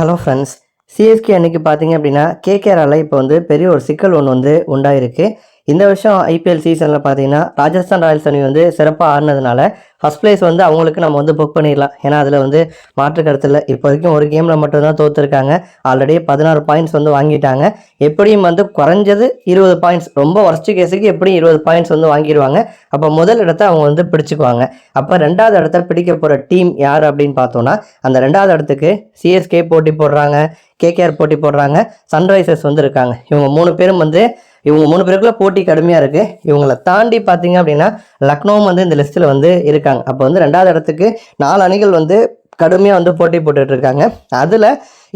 Hello friends CSK அன்னைக்கு பார்த்தீங்க அப்படின்னா கேகேஆரால் இப்போ வந்து பெரிய ஒரு சிக்கல் ஒன்று வந்து உண்டாயிருக்கு. இந்த வருஷம் ஐபிஎல் சீசனில் பார்த்தீங்கன்னா ராஜஸ்தான் ராயல்ஸ் அணி வந்து சிறப்பாக ஆடினதுனால ஃபஸ்ட் பிளேஸ் வந்து அவங்களுக்கு நம்ம வந்து புக் பண்ணிடலாம். ஏன்னா அதில் வந்து மாற்று கருத்து இல்லை. இப்போ வரைக்கும் ஒரு கேமில் மட்டும்தான் தோற்றுருக்காங்க ஆல்ரெடி பதினாறு பாயிண்ட்ஸ் வந்து வாங்கிட்டாங்க. எப்படியும் வந்து குறைஞ்சது இருபது பாயிண்ட்ஸ் ரொம்ப ஒர்ஸ்ட் கேஸுக்கு எப்படியும் இருபது பாயிண்ட்ஸ் வந்து வாங்கிடுவாங்க. அப்போ முதல் இடத்த அவங்க வந்து பிடிச்சிக்குவாங்க. அப்போ ரெண்டாவது இடத்த பிடிக்க போகிற டீம் யார் அப்படின்னு பார்த்தோன்னா அந்த ரெண்டாவது இடத்துக்கு சிஎஸ்கே போட்டி போடுறாங்க கேகேஆர் போட்டி போடுறாங்க சன்ரைசர்ஸ் வந்து இருக்காங்க. இவங்க மூணு பேரும் வந்து இவங்க மூணு பேருக்குள்ள போட்டி கடுமையாக இருக்குது இவங்களை தாண்டி பார்த்தீங்க அப்படின்னா லக்னோவும் வந்து இந்த லிஸ்ட்டில் வந்து இருக்காங்க. அப்போ வந்து ரெண்டாவது இடத்துக்கு நாலு அணிகள் வந்து கடுமையாக வந்து போட்டி போட்டுட்ருக்காங்க அதில்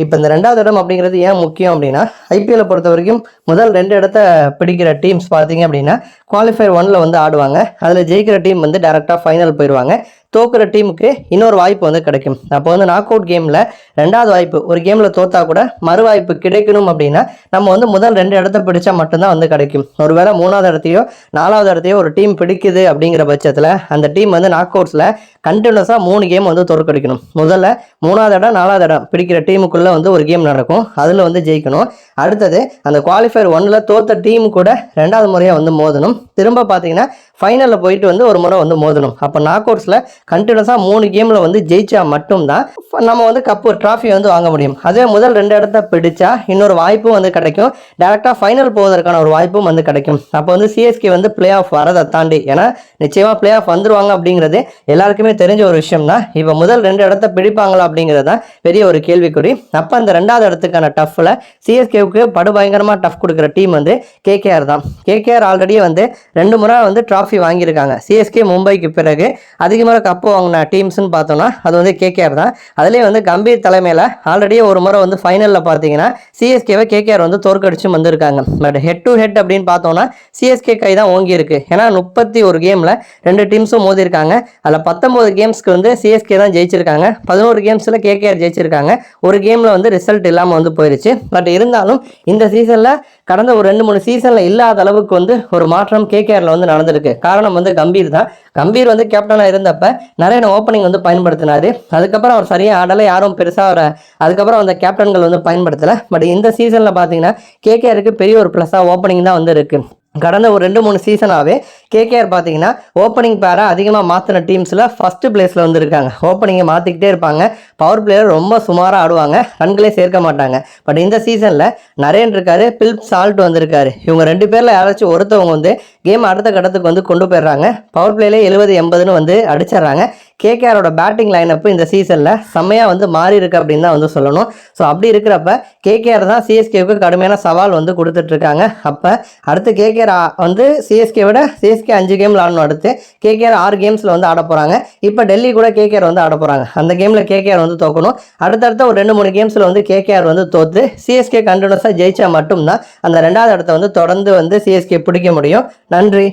இப்போ இந்த ரெண்டாவது இடம் அப்படிங்கிறது ஏன் முக்கியம் அப்படின்னா ஐபிஎல்லை பொறுத்த வரைக்கும் முதல் ரெண்டு இடத்த பிடிக்கிற டீம்ஸ் பார்த்தீங்க அப்படின்னா குவாலிஃபயர் ஒன்ல வந்து ஆடுவாங்க. அதில் ஜெயிக்கிற டீம் வந்து டேரெக்டாக ஃபைனல் போயிடுவாங்க தோக்குற டீமுக்கு இன்னொரு வாய்ப்பு வந்து கிடைக்கும். அப்போ வந்து நாக் அவுட் கேமில் ரெண்டாவது வாய்ப்பு ஒரு கேமில் தோத்தா கூட மறு வாய்ப்பு கிடைக்கணும் அப்படின்னா நம்ம வந்து முதல் ரெண்டு இடத்த பிடிச்சா மட்டும்தான் வந்து கிடைக்கும். ஒருவேளை மூணாவது இடத்தையோ நாலாவது இடத்தையோ ஒரு டீம் பிடிக்குது அப்படிங்கிற பட்சத்தில் அந்த டீம் வந்து நாக் அவுட்ஸில் கண்டினியூஸாக மூணு கேம் வந்து தோற்கடிக்கணும். முதல்ல மூணாவது இடம் நாலாவது இடம் பிடிக்கிற டீமுக்குள்ளே வந்து ஒரு கேம் நடக்கும். அதில் வந்து ஜெயிக்கணும். அடுத்தது அந்த குவாலிஃபயர் ஒன்னில் தோத்த டீம் கூட ரெண்டாவது முறையாக வந்து மோதணும். திரும்ப பார்த்தீங்கன்னா ஃபைனலில் போயிட்டு வந்து ஒரு முறை வந்து மோதணும். அப்போ நாக் அவுட்ஸில் கண்டினியூஸாக மூணு கேமில் வந்து ஜெயிச்சா மட்டும்தான் நம்ம வந்து கப்பு ட்ராஃபி வந்து வாங்க முடியும். அதே முதல் ரெண்டு இடத்த பிடிச்சா இன்னொரு வாய்ப்பும் வந்து கிடைக்கும். டேரெக்டாக ஃபைனல் போவதற்கான ஒரு வாய்ப்பும் வந்து கிடைக்கும். அப்போ வந்து சிஎஸ்கே வந்து பிளே ஆஃப் வரதை தாண்டி ஏன்னா நிச்சயமாக பிளே ஆஃப் வந்துருவாங்க அப்படிங்கிறது எல்லாருக்குமே தெரிஞ்ச ஒரு விஷயம் தான் இப்போ முதல் ரெண்டு இடத்த பிடிப்பாங்களா அப்படிங்கிறது தான் பெரிய ஒரு கேள்விக்குறி. அப்போ அந்த ரெண்டாவது இடத்துக்கான டஃப்பில் சிஎஸ்கேவுக்கு படுபயங்கரமாக டஃப் கொடுக்குற டீம் வந்து கேகேஆர் தான். கேகேஆர் ஆல்ரெடி வந்து ரெண்டு முறை வந்து ட்ராஃபி வாங்கியிருக்காங்க. சிஎஸ்கே மும்பைக்கு பிறகு அதிகமாக கப்பு வாங்கின டீம்ஸ்னு பார்த்தோம்னா அது வந்து கேகேஆர் தான். அதுலேயே வந்து கம்பீர் தலைமையில் ஆல்ரெடி ஒரு முறை வந்து ஃபைனலில் பார்த்தீங்கன்னா சிஎஸ்கேவை கேகேஆர் வந்து தோற்கடிச்சும் வந்திருக்காங்க. பட் ஹெட் டு ஹெட் அப்படின்னு பார்த்தோம்னா சிஎஸ்கே கை தான் ஓங்கி இருக்கு. ஏன்னா முப்பத்தி ஒரு கேமில் ரெண்டு டீம்ஸும் மோதிருக்காங்க. அதில் பத்தொம்போது கேம்ஸ்க்கு வந்து சிஎஸ்கே தான் ஜெயிச்சிருக்காங்க. பதினோரு கேம்ஸில் கேகேஆர் ஜெயிச்சிருக்காங்க. ஒரு கேமில் வந்து ரிசல்ட் இல்லாமல் வந்து போயிருச்சு. பட் இருந்தாலும் இந்த சீசனில் கடந்த ஒரு ரெண்டு மூணு சீசனில் இல்லாத அளவுக்கு வந்து ஒரு மாற்றம் கேகேஆரில் வந்து நடந்திருக்கு. காரணம் வந்து கம்பீர் தான். கம்பீர் வந்து கேப்டனாக இருந்தப்ப நிறைய ஓப்பனிங் வந்து பயன்படுத்தினாரு. அதுக்கப்புறம் அவர் சரியாக ஆடலை யாரும் பெருசாக அவரை அதுக்கப்புறம் அந்த கேப்டன்கள் வந்து பயன்படுத்தலை. பட் இந்த சீசனில் பார்த்தீங்கன்னா கேகேஆருக்கு பெரிய ஒரு ப்ளஸ்ஸாக ஓப்பனிங் தான் வந்து இருக்குது கடந்த ஒரு ரெண்டு மூணு சீசனாகவே கேகேஆர் பார்த்தீங்கன்னா ஓப்பனிங் பேரை அதிகமாக மாற்றின டீம்ஸில் ஃபஸ்ட்டு பிளேஸில் வந்திருக்காங்க. ஓப்பனிங்கை மாற்றிக்கிட்டே இருப்பாங்க. பவர் பிளேயர் ரொம்ப சுமாராக ஆடுவாங்க. ரன்களே சேர்க்க மாட்டாங்க. பட் இந்த சீசனில் நரேன் இருக்காரு பில்ப் சால்ட் வந்திருக்காரு. இவங்க ரெண்டு பேரில் யாராச்சும் ஒருத்தவங்க வந்து கேம் அடுத்த கட்டத்துக்கு வந்து கொண்டு போயிடுறாங்க. பவர் பிளேலே எழுபது எண்பதுன்னு வந்து அடிச்சிடுறாங்க. கேகேஆரோட பேட்டிங் லைனப்பு இந்த சீசனில் செம்மையாக வந்து மாறி இருக்கு அப்படின்னு தான் வந்து சொல்லணும். ஸோ அப்படி இருக்கிறப்ப கேகேஆர் தான் சிஎஸ்கேவுக்கு கடுமையான சவால் வந்து கொடுத்துட்ருக்காங்க அப்போ அடுத்து கேகேஆர் வந்து சிஎஸ்கே விட சிஎஸ்கே அஞ்சு கேம் ஆடணும் அடுத்து. கேகேஆர் ஆறு கேம்ஸில் வந்து ஆட போகிறாங்க இப்போ டெல்லி கூட கேகேஆர் வந்து ஆட போகிறாங்க அந்த கேமில் கேகேஆர் வந்து தோக்கணும். அடுத்தடுத்த ஒரு ரெண்டு மூணு கேம்ஸில் வந்து கேகேஆர் வந்து தோற்று சிஎஸ்கே கண்டினியூஸாக ஜெயிச்சா மட்டும்தான் அந்த ரெண்டாவது இடத்த வந்து தொடர்ந்து வந்து சிஎஸ்கே பிடிக்க முடியும். நன்றி.